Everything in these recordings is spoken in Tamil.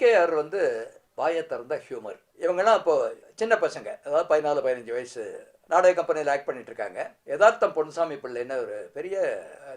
கேஆர் வந்து வாயை திறந்த ஹியூமர் இவங்கெல்லாம் இப்போ சின்ன பசங்க அதாவது பதினாலு பதினஞ்சு வயசு நாடக கம்பெனியில் ஆக்ட் பண்ணிட்டு இருக்காங்க யதார்த்தம் பொன்சாமி பிள்ளைன்னு ஒரு பெரிய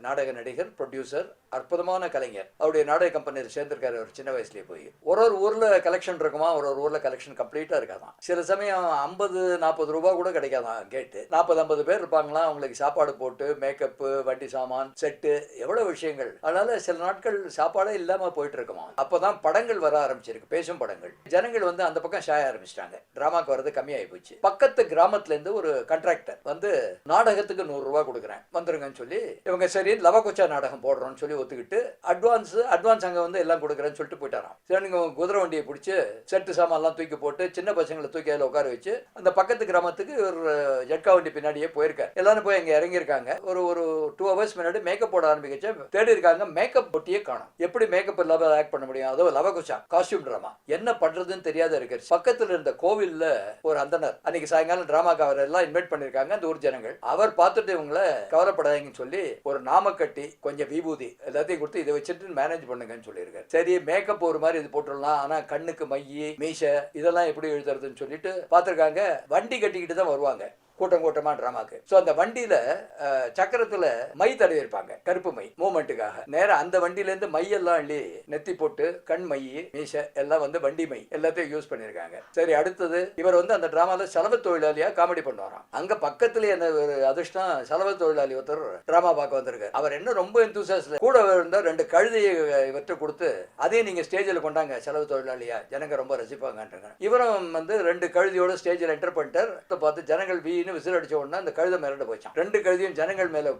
நாடக நடிகர் ப்ரொடியூசர் அற்புதமான கலைஞர். அவருடைய நாடக கம்பெனியில் சேர்ந்திருக்காரு ஒரு சின்ன வயசுலேயே போய். ஒரு ஒரு ஊரில் கலெக்ஷன் இருக்குமா? ஒரு ஒரு ஊரில் கலெக்ஷன் கம்ப்ளீட்டாக இருக்காதான். சில சமயம் ஐம்பது நாற்பது ரூபா கூட கிடைக்காதான் கேட்டு நாற்பது ஐம்பது பேர் இருப்பாங்களாம் அவங்களுக்கு சாப்பாடு போட்டு மேக்கப்பு வண்டி சாமான் செட்டு எவ்வளோ விஷயங்கள். அதனால் சில நாட்கள் சாப்பாடே இல்லாமல் போயிட்டு இருக்குமா அப்போதான் படங்கள் வர ஆரம்பிச்சிருக்கு. பேசும் படங்கள். ஜனங்கள் வந்து அந்த பக்கம் ஷாய ஆரம்பிச்சிட்டாங்க. ட்ராமாக்கு வர்றது கம்மியாகி போச்சு. பக்கத்து கிராமத்துலேருந்து ஒரு கண்ட்ராக்டர் வந்து நாடகத்துக்கு நூறு ரூபாய் கொடுக்குறேன். வந்துருங்கன்னு சொல்லி இவங்க சரி லவகுச்சா நாடகம் போடுறோம்னு சொல்லி ஒத்துக்கிட்டு அட்வான்ஸ் அட்வான்ஸ் அங்கே வந்து எல்லாம் கொடுக்குறேன்னு சொல்லிட்டு போயிட்டாராம். சரி குதிரை வண்டியை பிடிச்சி செட்டு சாமான்லாம் தூக்கி போட்டு சின்ன பசங்களை தூக்கி அதில் உட்கார வச்சு அந்த பக்கத்து கிராமத்துக்கு ஒரு ஜட்கா வண்டி பின்னாடியே போயிருக்காரு. எல்லாரும் போய் அங்கே இறங்கியிருக்காங்க. ஒரு ஒரு டூ ஹவர்ஸ் முன்னாடி மேக்கப் போட ஆரம்பிக்கச்சு தேடி இருக்காங்க மேக்கப் பொட்டியே காணும். எப்படி மேக்கப் இல்லாமல் ஆக்ட் பண்ண முடியும்? அதோ லவகுச்சா காஸ்டியூம் ட்ராமா என்ன பண்ணுறதுன்னு தெரியாத இருக்கார் பக்கத்தில் இருந்த கோவிலில் ஒரு அந்தனர் அன்னைக்கு சாயங்காலம் டிராமாக்கு அவர் எல்லாம் இன்வைட் பண்ணிருக்காங்க அந்த ஊர் ஜனங்கள். அவர் பார்த்துட்டு இவங்களை கவலைப்படாதீங்கன்னு சொல்லி ஒரு நாம கட்டி கொஞ்சம் விபூதி எல்லாத்தையும் கொடுத்து இதை வச்சுட்டு மேனேஜ் பண்ணுங்கன்னு சொல்லியிருக்காரு. சரி மேக்கப் ஒரு மாதிரி இது போட்டுடலாம் ஆனா கண்ணுக்கு மைய மீசை இதெல்லாம் எப்படி எழுதுறதுன்னு சொல்லிட்டு பார்த்திருக்காங்க. வண்டி கட்டிக்கிட்டு தான் வருவாங்க கூட்டம் கூட்டமா டிராமாக்கு ஸோ அந்த வண்டியில சக்கரத்துல மை தடவி இருப்பாங்க கருப்பு மை மூமெண்ட்டுக்காக நேரம் அந்த வண்டியிலேருந்து மையெல்லாம் அள்ளி நெத்தி போட்டு கண் மை மீசை எல்லாம் வந்து வண்டி மை எல்லாத்தையும் யூஸ் பண்ணியிருக்காங்க. சரி அடுத்தது இவர் வந்து அந்த டிராமால செலவு தொழிலாளியா காமெடி பண்ணுவாராம். அங்க பக்கத்துலேயே அந்த ஒரு அதிர்ஷ்டம் செலவு தொழிலாளி ஒருத்தர் டிராமா பார்க்க வந்திருக்காரு. அவர் என்ன ரொம்ப enthusiastic. கூட இருந்த ரெண்டு கழுதையை இவற்றை கொடுத்து அதையும் நீங்க ஸ்டேஜில் கொண்டாங்க செலவு தொழிலாளியா ஜனங்க ரொம்ப ரசிப்பாங்கன்றாங்க இவரும் வந்து ரெண்டு கழுதியோட ஸ்டேஜில் என்டர் பண்ணிட்டார். பார்த்து ஜனங்கள் வீணு விசில் அடிச்ச உடனே அந்த கழுதை மிரண்டு போச்சான் ரெண்டு கழுதியும் ஜனங்கள் மேல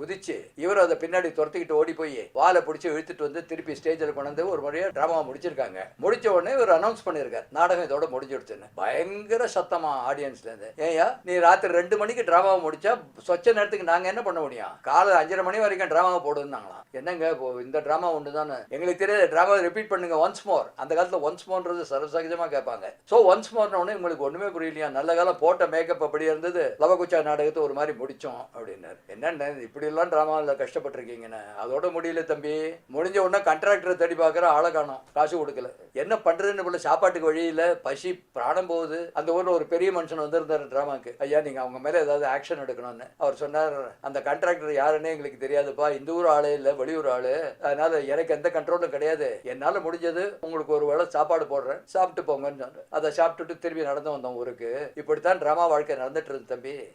குதிச்சு இவர் அதை பின்னாடி துரத்திக்கிட்டு ஓடி போய் வாழை பிடிச்சி இழுத்துட்டு வந்து திருப்பி ஸ்டேஜில் கொண்டு வந்து ஒரு முறையாக டிராமா முடிச்சிருக்காங்க. முடிச்ச உடனே ஒரு அனௌன்ஸ் பண்ணியிருக்காரு நாடகம் இதோட முடிஞ்சிடுச்சுன்னு. பயங்கர சத்தமா ஆடியன்ஸ்ல இருந்து. ஏயா நீ ராத்திரி ரெண்டு மணிக்கு ட்ராமாவை முடிச்சா சொச்ச நேரத்துக்கு நாங்க என்ன பண்ண முடியும்? காலை அஞ்சரை மணி வரைக்கும் ட்ராமாவை போடுன்னாங்களாம். என்னங்க இப்போ இந்த டிராமா ஒன்று தானே எங்களுக்கு தெரியாது. ட்ராமாவை ரிப்பீட் பண்ணுங்க ஒன்ஸ் மோர் அந்த காலத்தில் ஒன்ஸ் மோர்ன்றது சர்வசகஜமாக கேட்பாங்க. ஸோ ஒன்ஸ் மோர்ன உடனே உங்களுக்கு ஒன்றுமே புரியலையா? நல்ல காலம் போட்ட மேக்கப் அப்படி இருந்தது. லவகுச்சா நாடகத்தை ஒரு மாதிரி முடித்தோம் அப்படின்னாரு. என்னென்ன இப்படி ட்ராமாவில் கஷ்டப்பட்டிருக்கீங்கன்னு. அதோட முடியல தம்பி. முடிஞ்ச உடனே கண்ட்ராக்டரை தேடி பார்க்குற ஆளை காணோம். காசு கொடுக்கல. என்ன பண்ணுறதுன்னு போல சாப்பாட்டுக்கு வழியில் பசி பிராணம் போகுது. அந்த ஊரில் ஒரு பெரிய மனுஷன் வந்திருந்தார் ட்ராமாக்கு ஐயா நீங்கள் அவங்க மேலே ஏதாவது ஆக்ஷன் எடுக்கணும்னு. அவர் சொன்னார் அந்த கண்ட்ராக்டர் யாருன்னே எங்களுக்கு தெரியாதுப்பா. இந்த ஊர் ஆளே இல்லை. வெளியூர் ஆளு. அதனால் எனக்கு எந்த கண்ட்ரோலும் கிடையாது. என்னால் முடிஞ்சது உங்களுக்கு ஒரு வேளை சாப்பாடு போடுறேன். சாப்பிட்டு போங்கன்னு சொன்னார். அதை சாப்பிட்டுட்டு திரும்பி நடந்து வந்தோம் ஊருக்கு. இப்படித்தான் ட்ராமா வாழ்க்கை நடந்துட்டு இருந்து தம்பி.